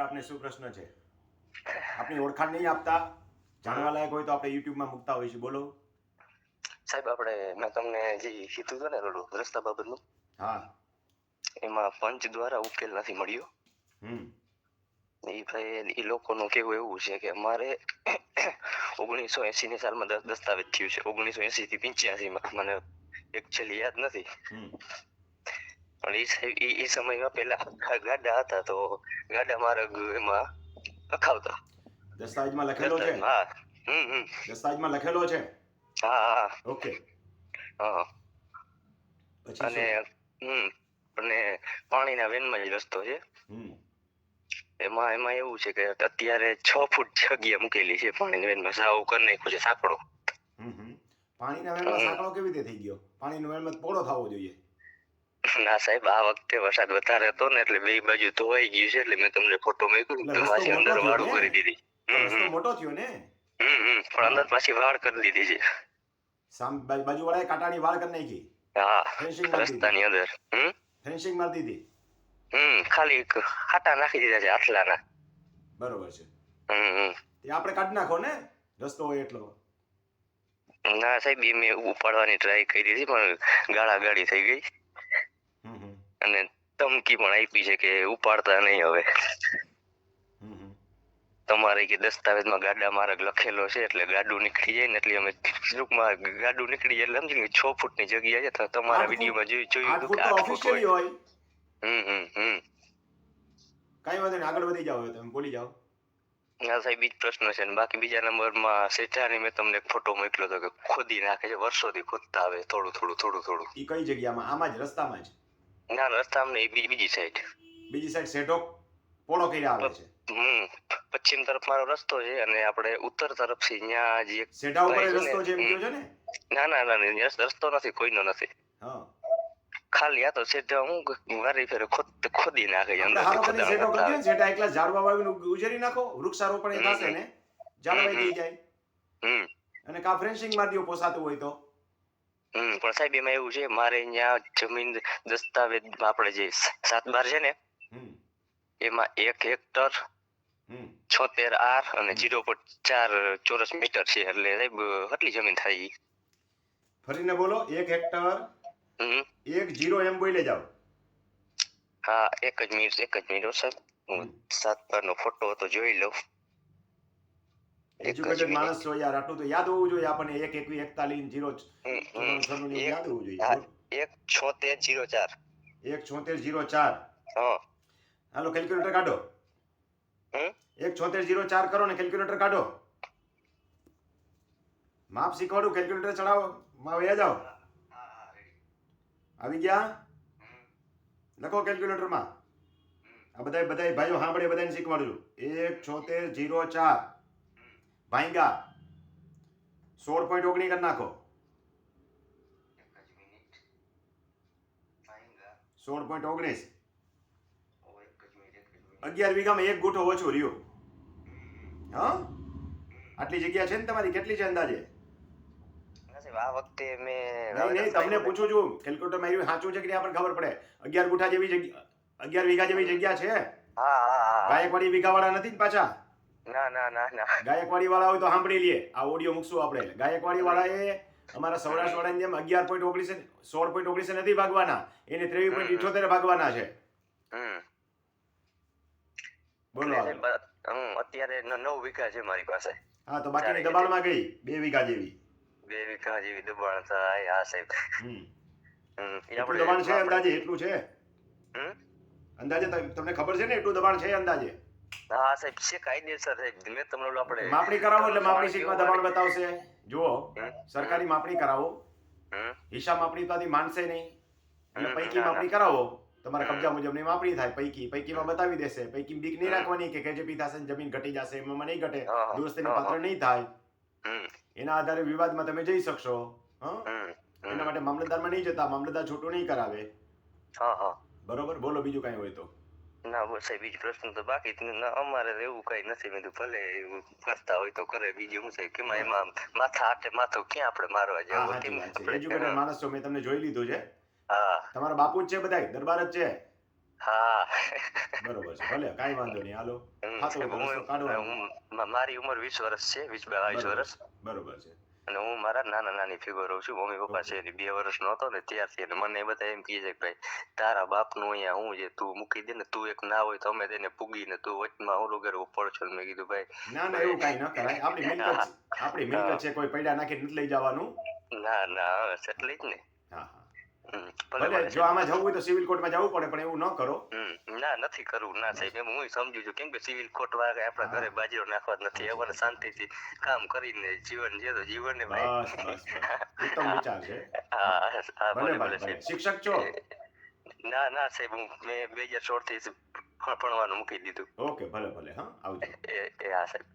આપને શું પ્રશ્ન છે? આપની ઓળખાણ નહીં આપતા જાણવા લાયક હોય તો આપણે યુટ્યુબમાં મૂકતા હોય છે બોલો. સાહેબ આપણે મેં તમને જે કીધું હતું ને ઓલું રસ્તા બાબતનું હા. એમાં પંચ દ્વારા ઉકેલ નથી મળ્યો. હમ. એ ભાઈ એ લોકોનું કેવું એવું છે કે અમારે ઓગણીસો એસી ની સાલમાં દસ્તાવેજ થયું છે. ઓગણીસો એસી થી પંચ્યાસી માં મને એક છેલ્લી યાદ નથી. પણ એ સમયમાં પેલા ગાડા હતા તો ગાડા માર્ગ એમાં લખાવતા. દસ્તાવેજમાં લખેલો છે? હા. હમ હમ. દસ્તાવેજમાં લખેલો છે? હા હા. ઓકે હા. અને હમ અને પાણીના વેનમાં જ રસ્તો છે. હમ. એમાં એમાં એવું છે કે અત્યારે છ ફૂટ જગ્યા મૂકેલી છે પાણીની વેનમાં. સાવ કરી નાખ્યું છે સાંકડો પાણીના વેલમાં હમ. સાંકળો કેવી રીતે થઈ ગયો? પાણીનો વેલમાં તો પોળો થવો જોઈએ. ના સાહેબ આ વખતે વરસાદ વધારે હતો ને એટલે બે બાજુ ધોવાઈ ગયું છે એટલે મેં તમને ફોટો રસ્તો પાછી અંદર વાળું કરી દીધી. હમ મોટો થયો ને? હમ હમ. પણ અંદર પાછી વાળ કરી દીધી છે. સામ બાજુ વાળાએ કાંટાની વાળ કરી નાખી. હા રસ્તાની અંદર. હમ? ફેન્સિંગ મારી દીધી. હમ ખાલી એક ખાટા નાખી દીધા છે આટલાના. બરોબર છે. હમ હમ. તે આપણે કાઢી નાખો ને રસ્તો હોય એટલો. ના સાહેબ એ મેં ઉપાડવાની ટ્રાય કરી હતી પણ ગાળા ગાડી થઈ ગઈ. અને ધમકી પણ આપી છે કે ઉપાડતા નહીં હવે. તમારે કે દસ્તાવેજમાં ગાડા માર્ગ લખેલો છે એટલે ગાડું નીકળી જાય ને એટલે અમે ટૂંકમાં ગાડું નીકળી જાય એટલે સમજી છ ફૂટની જગ્યા છે તમારા વિડીયોમાં જોયું જોયું હતું કે આઠ ફૂટ હોય. હમ હમ હમ. કઈ વાંધો નહીં આગળ વધી જાઓ તમે બોલી જાઓ. હા સાહેબ બીજ પ્રશ્ન છે ને બાકી બીજા નંબરમાં સેઠાની મેં તમને ફોટો મોકલ્યો હતો કે ખોદી નાખે છે વર્ષોથી ખોદતા આવે થોડું થોડું થોડું થોડું. એ કઈ જગ્યામાં? આમાં જ રસ્તામાં જ? ના રસ્તામાં નહીં બીજી સાઈડ બીજી સાઈડ સેટો પોળો કર્યા આવે છે. હમ પશ્ચિમ તરફ મારો રસ્તો છે અને આપણે ઉત્તર તરફથી ત્યાં જે સેટા ઉપર ને, રસ્તો છે એમ કહો છો ને? ના ના ના રસ્તો નથી કોઈનો નથી. હા. ખાલી આ તો સેટા હું વારી ફેરે ખોદ ખોદી નાખે અંદર સેટો કરી સેટા એકલા ઝાડવા વાવીને ઉજેરી નાખો વૃક્ષારોપણ એ થશે ને. ઝાડવાઈ થઈ જાય. હમ. અને કા ફ્રેન્સિંગ મારી દો પોસાતું હોય તો. હમ પણ સાહેબ એમાં એવું છે મારે અહીંયા જમીન દસ્તાવેજ આપણે જે સાત બાર છે ને એમાં એક હેક્ટર છોતેર આર અને જીરો પોઈન્ટ ચાર ચોરસ મીટર છે એટલે સાહેબ કેટલી જમીન થાય ફરીને બોલો એક હેક્ટર એક જીરો એમ બોલે જાઓ હા એક જ મિનિટ એક જ મિનિટ સાહેબ. હું સાત બાર નો ફોટો હતો જોઈ લઉં. એજ્યુકેટેડ માણસ છો યાર આટલું તો યાદ હોવું જોઈએ આપણને. એક એકવી એકતાલીસ જીરો હમ, હમ. છન્નું એક- યાદ હોવું જોઈએ એક છોતેર જીરો ચાર. એક છોતેર જીરો ચાર. હાલો કેલ્ક્યુલેટર કાઢો. એક છોતેર જીરો ચાર કરો ને કેલ્ક્યુલેટર કાઢો. માપ શીખવાડું કેલ્ક્યુલેટર ચડાવો. માં વયા જાઓ. આવી ગયા? લખો કેલ્ક્યુલેટરમાં આ બધા બધા ભાઈઓ સાંભળે બધાને શીખવાડું છું એક છોતેર જીરો ચાર. ભાઈગા સોળ પોઈન્ટ ઓગણી કરી નાખો. સોળ પોઈન્ટ ઓગણીસ. અગિયાર વીઘામાં એક ગુઠો ઓછો રહ્યો. હા? આટલી જગ્યા છે ને તમારી? કેટલી છે અંદાજે? આ વખતે મેં નહીં તમને પૂછું છું. કેલ્ક્યુલેટરમાં સાચું છે કે નહીં આપણને ખબર પડે? અગિયાર ગુઠા જેવી જગ્યા અગિયાર વીઘા જેવી જગ્યા છે. હા હા હા ગાયકવાડી વીઘા વાળા નથી ને પાછા? ના ના ના ના. ગાયકવાડી વાળા હોય તો સાંભળી લઈએ આ ઓડિયો મૂકશું આપણે. ગાયકવાડી વાળાએ અમારા સૌરાષ્ટ્ર વાળાની જેમ અગિયાર પોઈન્ટ ઓગણીસે સોળ પોઈન્ટ ઓગણીસે નથી ભાગવાના. એને ત્રેવીસ પોઈન્ટ ઇઠોતેર ભાગવાના છે. બોલો અત્યારે નવ વીઘા છે મારી પાસે. હા તો બાકીની દબાણમાં ગઈ. બે વીઘા જેવી. બે વીઘા જેવી દબાણ થાય. હા સાહેબ. એ દબાણ છે અંદાજે? એટલું છે? અંદાજે તમ- તમને ખબર છે ને એટલું દબાણ છે અંદાજે? હા સાહેબ છે કાયદેસર સાહેબ. મેં તમને આપણે માપણી કરાવો એટલે માપણી શીટમાં દબાણ બતાવશે. જુઓ સરકારી માપણી કરાવો. હિસાબ માપણી તો માનશે નહીં. અને પૈકી. માપણી કરાવો. તમારા. કબજા મુજબની માપણી થાય. પૈકી. પૈકીમાં બતાવી દેશે. પૈકી બીક નહીં રાખવાની કે કેજેપી થશે જમીન ઘટી જશે એમાં નહીં ઘટે. હા, પાત્ર નહીં થાય. એના આધારે વિવાદમાં તમે જઈ શકશો. એના માટે માટે મામલતદારમાં નહીં જતા. મામલતદાર છૂટું નહીં કરાવે. બરોબર? બોલો બીજું કાંઈ હોય તો. ના બસ બીજો પ્રશ્ન તો બાકી અમારે એવું કઈ નથી. મેં ભલે એવું કરતા હોય તો કરે. બીજું હું સાહેબ કેમાં એમાં માથા આટે માથો ક્યાં આપણે મારવા જવું? એજ્યુકેટેડ માણસ છો. મેં તમને જોઈ લીધું છે. હા. તમારા બાપુ જ છે બધા દરબાર જ છે? હા. બરોબર છે. ભલે કાંઈ વાંધો નહીં. હાલો. મારી ઉંમર વીસ વર્ષ છે વીસ બાવીસ વર્ષ. બરોબર છે. અને હું મારા નાના નાની ફિગર રહું છું. મમ્મી પપ્પા છે બે વર્ષનો હતો ને ત્યારથી અને મને બધા એમ કહે છે કે ભાઈ તારા બાપનું અહીંયા હું છે તું મૂકી દે ને તું એક ના હોય તો અમે તેને પૂગીને તું વચમાં હું કરે ઉપર છો. મેં કીધું ભાઈ ના ના એવું કાંઈ ન કરાય. આપણી મિલકત છે. આપણી મિલકત છે કોઈ પૈડા નાખીને નથી લઈ જવાનું. ના ના એટલે જ ને. ભલે જો આમાં જવું હોય તો સિવિલ કોર્ટમાં જવું પડે પણ એવું ન કરો. ના નથી કરવું ના સાહેબ. એમ હું સમજુ છું. કેમ કે સિવિલ કોર્ટ વાળા આપણા ઘરે બાજરો નાખવા નથી. અમારે શાંતિથી કામ કરીને જીવન જે તો જીવન ને ભાઈ. ઉત્તમ વિચાર છે. હા હા ભલે શિક્ષક છો? ના ના સાહેબ હું મેં બે હજાર સોળથી ભણવાનું મૂકી દીધું. ઓકે ભલે ભલે હા આવજો. એ એ હા સાહેબ.